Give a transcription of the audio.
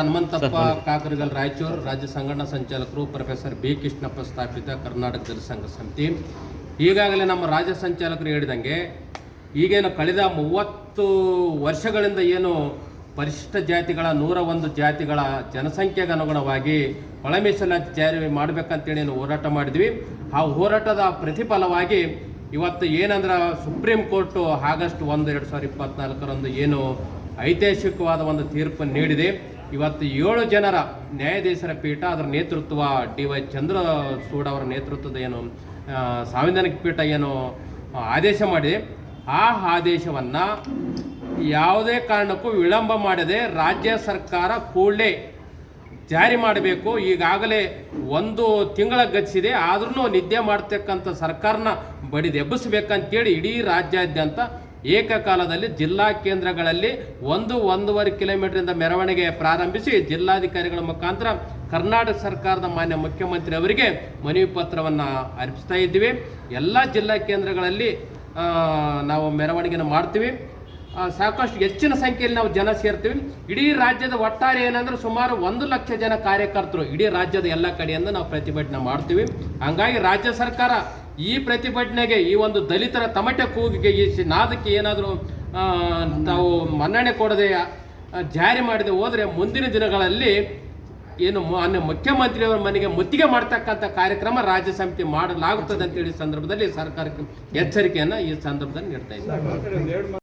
ಹನುಮಂತಪ್ಪ ಕಾಕರಗಲ್ ರಾಯಚೂರು ರಾಜ್ಯ ಸಂಘಟನಾ ಸಂಚಾಲಕರು professor B Krishnappa ಸ್ಥಾಪಿತ ಕರ್ನಾಟಕ ಜನಸಂಘ ಸಮಿತಿ. ಈಗಾಗಲೇ ನಮ್ಮ ರಾಜ್ಯ ಸಂಚಾಲಕರು ಹೇಳಿದಂಗೆ ಈಗೇನು ಕಳೆದ ಮೂವತ್ತು ವರ್ಷಗಳಿಂದ ಏನು ಪರಿಶಿಷ್ಟ ಜಾತಿಗಳ ನೂರ ಒಂದು ಜಾತಿಗಳ ಜನಸಂಖ್ಯೆಗೆ ಅನುಗುಣವಾಗಿ ಒಳ ಮೀಸಲಾತಿ ಜಾರಿ ಮಾಡಬೇಕಂತೇಳಿ ಏನು ಹೋರಾಟ ಮಾಡಿದ್ವಿ. ಆ ಹೋರಾಟದ ಪ್ರತಿಫಲವಾಗಿ ಇವತ್ತು ಏನಂದ್ರೆ ಸುಪ್ರೀಂ ಕೋರ್ಟು ಆಗಸ್ಟ್ ಒಂದು ಎರಡು ಸಾವಿರದ ಇಪ್ಪತ್ನಾಲ್ಕರಂದು ಏನು ಐತಿಹಾಸಿಕವಾದ ಒಂದು ತೀರ್ಪನ್ನು ನೀಡಿದೆ. ಇವತ್ತು ಏಳು ಜನರ ನ್ಯಾಯಾಧೀಶರ ಪೀಠ ಅದರ ನೇತೃತ್ವ ಡಿ ವೈ ಚಂದ್ರಸೂಡ್ ಅವರ ನೇತೃತ್ವದ ಏನು ಸಾಂವಿಧಾನಿಕ ಪೀಠ ಏನು ಆದೇಶ ಮಾಡಿದೆ. ಆ ಆದೇಶವನ್ನು ಯಾವುದೇ ಕಾರಣಕ್ಕೂ ವಿಳಂಬ ಮಾಡದೆ ರಾಜ್ಯ ಸರ್ಕಾರ ಕೂಡಲೇ ಜಾರಿ ಮಾಡಬೇಕು. ಈಗಾಗಲೇ ಒಂದು ತಿಂಗಳ ಗತಿಸಿದೆ. ಆದ್ರೂ ನಿದ್ದೆ ಮಾಡ್ತಕ್ಕಂಥ ಸರ್ಕಾರನ ಬಡಿದೆಬ್ಬಿಸ್ಬೇಕಂತೇಳಿ ಇಡೀ ರಾಜ್ಯಾದ್ಯಂತ ಏಕಕಾಲದಲ್ಲಿ ಜಿಲ್ಲಾ ಕೇಂದ್ರಗಳಲ್ಲಿ ಒಂದು ಒಂದೂವರೆ ಕಿಲೋಮೀಟರಿಂದ ಮೆರವಣಿಗೆ ಪ್ರಾರಂಭಿಸಿ ಜಿಲ್ಲಾಧಿಕಾರಿಗಳ ಮುಖಾಂತರ ಕರ್ನಾಟಕ ಸರ್ಕಾರದ ಮಾನ್ಯ ಮುಖ್ಯಮಂತ್ರಿ ಅವರಿಗೆ ಮನವಿ ಪತ್ರವನ್ನು ಅರ್ಪಿಸ್ತಾ ಇದ್ದೀವಿ. ಎಲ್ಲ ಜಿಲ್ಲಾ ಕೇಂದ್ರಗಳಲ್ಲಿ ನಾವು ಮೆರವಣಿಗೆನ ಮಾಡ್ತೀವಿ. ಸಾಕಷ್ಟು ಹೆಚ್ಚಿನ ಸಂಖ್ಯೆಯಲ್ಲಿ ನಾವು ಜನ ಸೇರ್ತೀವಿ. ಇಡೀ ರಾಜ್ಯದ ಒಟ್ಟಾರೆ ಏನಂದ್ರೆ ಸುಮಾರು ಒಂದು ಲಕ್ಷ ಜನ ಕಾರ್ಯಕರ್ತರು ಇಡೀ ರಾಜ್ಯದ ಎಲ್ಲ ಕಡೆಯಿಂದ ನಾವು ಪ್ರತಿಭಟನೆ ಮಾಡ್ತೀವಿ. ಹಂಗಾಗಿ ರಾಜ್ಯ ಸರ್ಕಾರ ಈ ಪ್ರತಿಭಟನೆಗೆ ಈ ಒಂದು ದಲಿತರ ತಮಟೆ ಕೂಗಿಗೆ ಈ ನಾದಕ್ಕೆ ಏನಾದರೂ ತಾವು ಮನ್ನಣೆ ಕೊಡದೆ ಜಾರಿ ಮಾಡದೆ ಹೋದರೆ ಮುಂದಿನ ದಿನಗಳಲ್ಲಿ ಏನು ಅನ್ನ ಮುಖ್ಯಮಂತ್ರಿಯವರ ಮನೆಗೆ ಮುತ್ತಿಗೆ ಮಾಡ್ತಕ್ಕಂಥ ಕಾರ್ಯಕ್ರಮ ರಾಜ್ಯ ಸಮಿತಿ ಮಾಡಲಾಗುತ್ತದೆ ಅಂತೇಳಿ ಸಂದರ್ಭದಲ್ಲಿ ಸರ್ಕಾರಕ್ಕೆ ಎಚ್ಚರಿಕೆಯನ್ನು ಈ ಸಂದರ್ಭದಲ್ಲಿ ನೀಡ್ತಾ ಇದ್ದಾರೆ